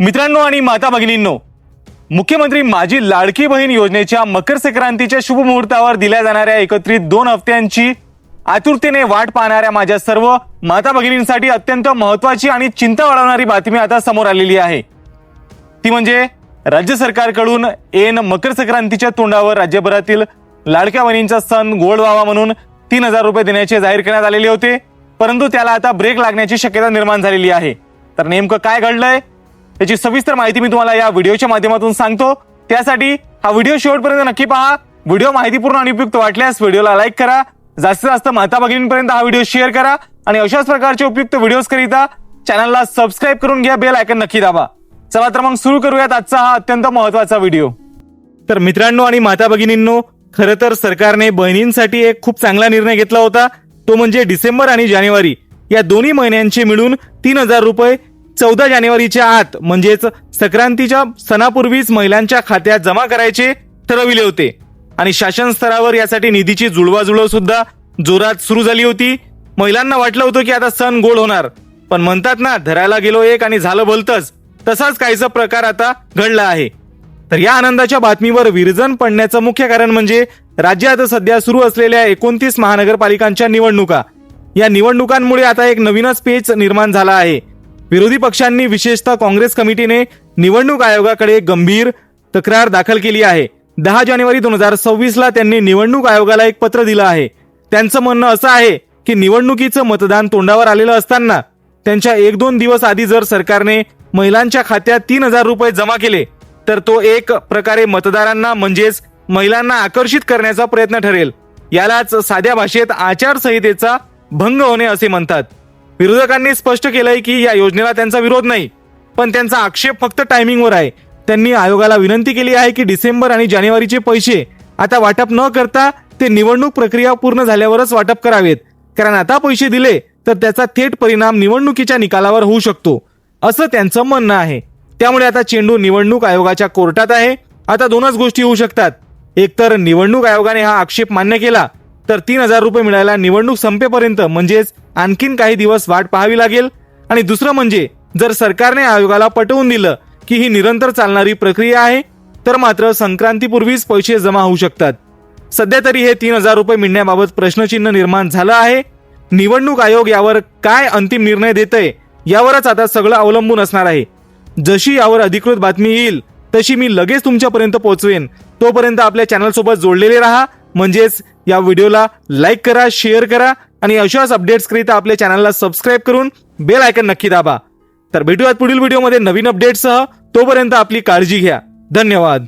मित्रांनो आणि माता भगिनींनो मुख्यमंत्री माझी लाडकी बहीण योजनेच्या मकर संक्रांतीच्या शुभमुहूर्तावर दिल्या जाणाऱ्या एकत्रित दोन हप्त्यांची आतुरतेने वाट पाहणाऱ्या माझ्या सर्व माता भगिनींसाठी अत्यंत महत्वाची आणि चिंता वाढवणारी बातमी आता समोर आलेली आहे. ती म्हणजे राज्य सरकारकडून एन मकर संक्रांतीच्या तोंडावर राज्यभरातील लाडक्या बहिणींचा सण गोड व्हावा म्हणून तीन हजार रुपये देण्याचे जाहीर करण्यात आलेले होते परंतु त्याला आता ब्रेक लागण्याची शक्यता निर्माण झालेली आहे. तर नेमकं काय घडलंय? याची सविस्तर माहिती मी तुम्हाला या व्हिडिओच्या माध्यमातून सांगतो. त्यासाठी हा व्हिडिओ शेवटपर्यंत नक्की पहा. व्हिडिओ माहितीपूर्ण आणि उपयुक्त वाटल्यास व्हिडिओला लाईक करा. जास्तीत जास्त माता भगिनींपर्यंत हा व्हिडिओ शेअर करा आणि अशाच प्रकारचे उपयुक्त व्हिडिओज करिता चॅनलला सबस्क्राईब करून घ्या बेल आयकन नक्की दाबा. चला तर मग सुरू करूयात आजचा हा अत्यंत महत्त्वाचा व्हिडिओ. तर मित्रांनो आणि माता भगिनींनो खरं तर सरकारने बहिणींसाठी एक खूप चांगला निर्णय घेतला होता. तो म्हणजे डिसेंबर आणि जानेवारी या दोन्ही महिन्यांचे मिळून तीन हजार रुपये चौदा जानेवारीच्या आत म्हणजेच संक्रांतीच्या सणापूर्वीच महिलांच्या खात्यात जमा करायचे ठरविले होते. आणि शासन स्तरावर यासाठी निधीची जुळवाजुळव सुद्धा जोरात सुरू झाली होती. महिलांना वाटलं होतं की आता सण गोड होणार. पण म्हणतात ना धरायला गेलो एक आणि झालं भलतच तसाच काहीचा प्रकार आता घडला आहे. तर या आनंदाच्या बातमीवर विरजन पडण्याचं मुख्य कारण म्हणजे राज्यात सध्या सुरू असलेल्या एकोणतीस महानगरपालिकांच्या निवडणुका. या निवडणुकांमुळे आता एक नवीनच पेच निर्माण झाला आहे. विरोधी पक्षांनी विशेषतः काँग्रेस कमिटीने निवडणूक आयोगाकडे गंभीर तक्रार दाखल केली आहे. दहा जानेवारी दोन हजार सव्वीसला त्यांनी निवडणूक आयोगाला एक पत्र दिलं आहे. त्यांचं म्हणणं असं आहे की निवडणुकीचं मतदान तोंडावर आलेलं असताना त्यांच्या एक दोन दिवस आधी जर सरकारने महिलांच्या खात्यात तीन हजार रुपये जमा केले तर तो एक प्रकारे मतदारांना म्हणजेच महिलांना आकर्षित करण्याचा प्रयत्न ठरेल. यालाच साध्या भाषेत आचारसंहितेचा भंग होणे असे म्हणतात. विरोधकांनी स्पष्ट केलंय की या योजनेला त्यांचा विरोध नाही पण त्यांचा आक्षेप फक्त टायमिंगवर आहे. त्यांनी आयोगाला विनंती केली आहे की डिसेंबर आणि जानेवारीचे पैसे आता वाटप न करता ते निवडणूक प्रक्रिया पूर्ण झाल्यावरच वाटप करावेत. कारण आता पैसे दिले तर त्याचा थेट परिणाम निवडणुकीच्या निकालावर होऊ शकतो असं त्यांचं म्हणणं आहे. त्यामुळे आता चेंडू निवडणूक आयोगाच्या कोर्टात आहे. आता दोनच गोष्टी होऊ शकतात. एकतर निवडणूक आयोगाने हा आक्षेप मान्य केला तर तीन हजार रुपये मिळायला निवडणूक संपेपर्यंत म्हणजेच आणखीन काही दिवस वाट पाहावी लागेल. आणि दुसरं म्हणजे जर सरकारने आयोगाला पटवून दिलं की ही निरंतर चालणारी प्रक्रिया आहे तर मात्र संक्रांतीपूर्वीच पैसे जमा होऊ शकतात. सध्या तरी हे तीन हजार रुपये मिळण्याबाबत प्रश्नचिन्ह निर्माण झालं आहे. निवडणूक आयोग यावर काय अंतिम निर्णय देतय यावरच आता सगळं अवलंबून असणार आहे. जशी यावर अधिकृत बातमी येईल तशी मी लगेच तुमच्यापर्यंत पोहोचवेन तोपर्यंत आपल्या चॅनल सोबत जोडलेले राहा. म्हणजेच या व्हिडिओला लाईक करा शेअर करा आणि अशाच अपडेट्सकरिता आपल्या चॅनलला सबस्क्राईब करून बेल आयकन नक्की दाबा. तर भेटूयात पुढील व्हिडिओमध्ये नवीन अपडेटसह तोपर्यंत आपली काळजी घ्या. धन्यवाद.